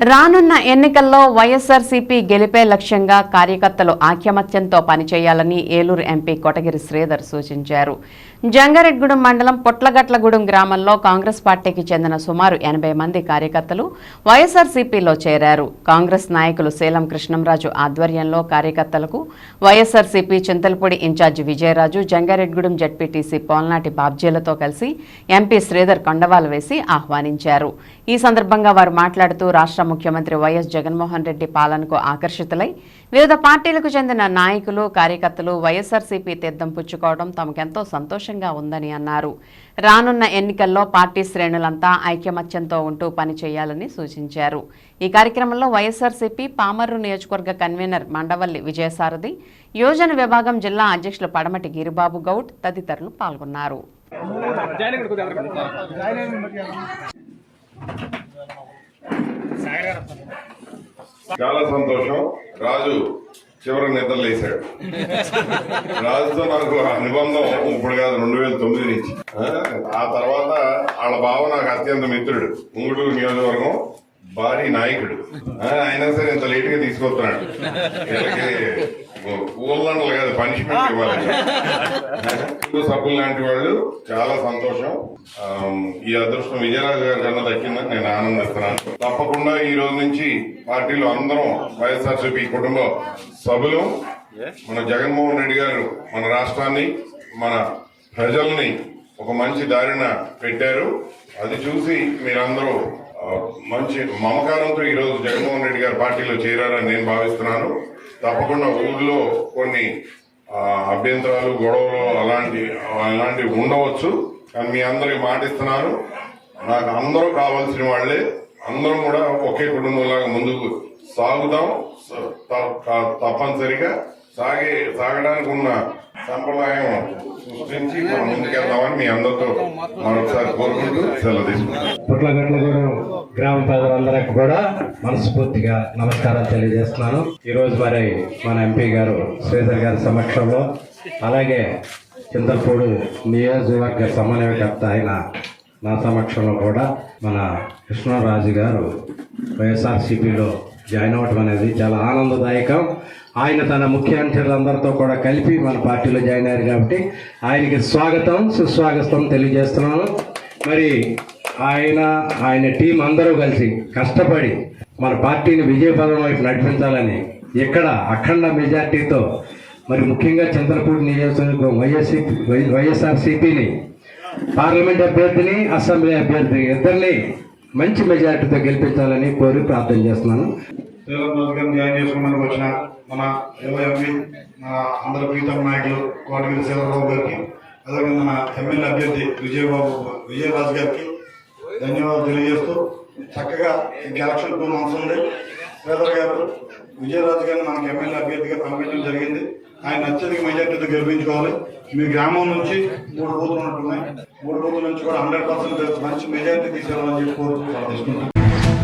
రానున్న ఎన్నికల్లో వైఎస్ఆర్సీపీ గెలిపే లక్ష్యంగా కార్యకర్తలు ఆఖ్యమత్యంతో పనిచేయాలని ఏలూరు ఎంపీ కొటగిరి శ్రీధర్ సూచించారు. జంగారెడ్గూడెం మండలం పొట్లగట్లగూడెం గ్రామంలో కాంగ్రెస్ పార్టీకి చెందిన సుమారు ఎనభై మంది కార్యకర్తలు వైఎస్ఆర్సీపీలో చేరారు. కాంగ్రెస్ నాయకులు శీలం కృష్ణంరాజు ఆధ్వర్యంలో కార్యకర్తలకు వైఎస్ఆర్సీపీ చింతలపూడి ఇన్ఛార్జి విజయరాజు జంగారెడ్గూడెం జడ్పీటీసీ పోల్నాటి బాబ్జీలతో కలిసి ఎంపీ శ్రీధర్ కొండవాలు వేసి ఆహ్వానించారు. ఈ సందర్భంగా వారు మాట్లాడుతూ రాష్ట్ర ముఖ్యమంత్రి వైఎస్ జగన్మోహన్ రెడ్డి పాలనకు ఆకర్షితులై వివిధ పార్టీలకు చెందిన నాయకులు కార్యకర్తలు వైఎస్ఆర్సీపీ తీర్థం పుచ్చుకోవడం తమకెంతో సంతోషంగా ఉందని అన్నారు. రానున్న ఎన్నికల్లో పార్టీ శ్రేణులంతా ఐక్యమత్యంతో ఉంటూ పనిచేయాలని సూచించారు. ఈ కార్యక్రమంలో వైఎస్ఆర్సీపీ పామర్రు నియోజకవర్గ కన్వీనర్ మండవల్లి విజయసారథి యోజన విభాగం జిల్లా అధ్యక్షులు పడమటి గిరిబాబు గౌడ్ తదితరులు పాల్గొన్నారు. చాలా సంతోషం. రాజు చివరి నిద్రలేశాడు రాజుతో నాకు అనుబంధం ఇప్పుడు కాదు రెండు వేల తొమ్మిది నుంచి. ఆ, తర్వాత వాళ్ళ బావ నాకు అత్యంత మిత్రుడు. ఉంగుటూరు నియోజకవర్గం భారీ నాయకుడు. అయినా సరే ఇంత లేట్గా తీసుకొస్తున్నాడు ఊళ్ళండలు కాదు పనిష్మెంట్ ఇవ్వాలి. సభ్యులు లాంటి వాళ్ళు చాలా సంతోషం. ఈ అదృష్టం విజయరాజు గారి కన్నా దక్కిందని నేను ఆనందిస్తున్నాను. తప్పకుండా ఈ రోజు నుంచి పార్టీలో అందరం వైఎస్ఆర్సీపీ కుటుంబ సభ్యులు మన జగన్మోహన్ రెడ్డి గారు మన రాష్ట్రాన్ని మన ప్రజల్ని ఒక మంచి దారిన పెట్టారు. అది చూసి మీరందరూ మంచి మమకారంతో ఈ రోజు జగన్మోహన్ రెడ్డి గారి పార్టీలో చేరారని నేను భావిస్తున్నాను. తప్పకుండా ఊళ్ళో కొన్ని అభ్యంతరాలు గొడవలు అలాంటి అలాంటివి ఉండవచ్చు. కానీ మీ అందరికి మాటిస్తున్నాను. నాకు అందరూ కావాల్సిన వాళ్ళే. అందరం కూడా ఒకే కుటుంబంలాగా ముందుకు సాగుదాం తప్పనిసరిగా సాగే సాగడానికి ఉన్న సంప్రదాయం సృష్టించి మనం ముందుకెళ్దామని మీ అందరితో మరొకసారి కోరుకుంటూ సెలవు తీసుకుంటాం గ్రామ ప్రజలందరికీ కూడా మనస్ఫూర్తిగా నమస్కారం తెలియజేస్తున్నాను. ఈ రోజు మరి మన ఎంపీ గారు శ్రీధర్ గారి సమక్షంలో అలాగే చింతలపూడి నియోజకవర్గ సమన్వయకర్త అయిన నా సమక్షంలో కూడా మన కృష్ణరాజు గారు వైఎస్ఆర్సీపీలో జాయిన్ అవ్వటం అనేది చాలా ఆనందదాయకం. ఆయన తన ముఖ్య కూడా కలిపి మన పార్టీలో జాయిన్ అయ్యారు కాబట్టి ఆయనకి స్వాగతం సుస్వాగతం తెలియజేస్తున్నాను. మరి ఆయన ఆయన టీం అందరూ కలిసి కష్టపడి మన పార్టీని విజయపదం వైపు నడిపించాలని ఇక్కడ అఖండ మెజార్టీతో మరి ముఖ్యంగా చంద్రపూడి నియోజకవర్గం వైఎస్సీ వైఎస్ఆర్సీపీని పార్లమెంట్ అభ్యర్థిని అసెంబ్లీ అభ్యర్థిని ఇద్దరిని మంచి మెజారిటీతో గెలిపించాలని కోరి ప్రార్థన చేస్తున్నాను. శ్రీరామ్ జాయిన్ వచ్చిన మన యువ ఎంపీ మన అందరి ప్రీతం నాయకులు కోటగిరి శివరావు గారికి అదేవిధంగా మన ఎమ్మెల్యే అభ్యర్థి విజయబాబు విజయరాజు గారికి ధన్యవాదాలు తెలియజేస్తూ చక్కగా ఇంక ఎలక్షన్ టూ మంత్స్ ఉంది శ్రీధర్ గారు విజయరాజు గారిని మనకి ఎమ్మెల్యే అభ్యర్థిగా పంపించడం జరిగింది. ఆయన అత్యధిక మెజార్టీతో గెలిపించుకోవాలి. మీ గ్రామం నుంచి మూడు బూతులు ఉంటున్నాయి మూడు బూతుల నుంచి కూడా హండ్రెడ్ పర్సెంట్ మంచి మెజారిటీ తీసుకెళ్ళాలని చెప్పి కోరుకుంటున్నాం.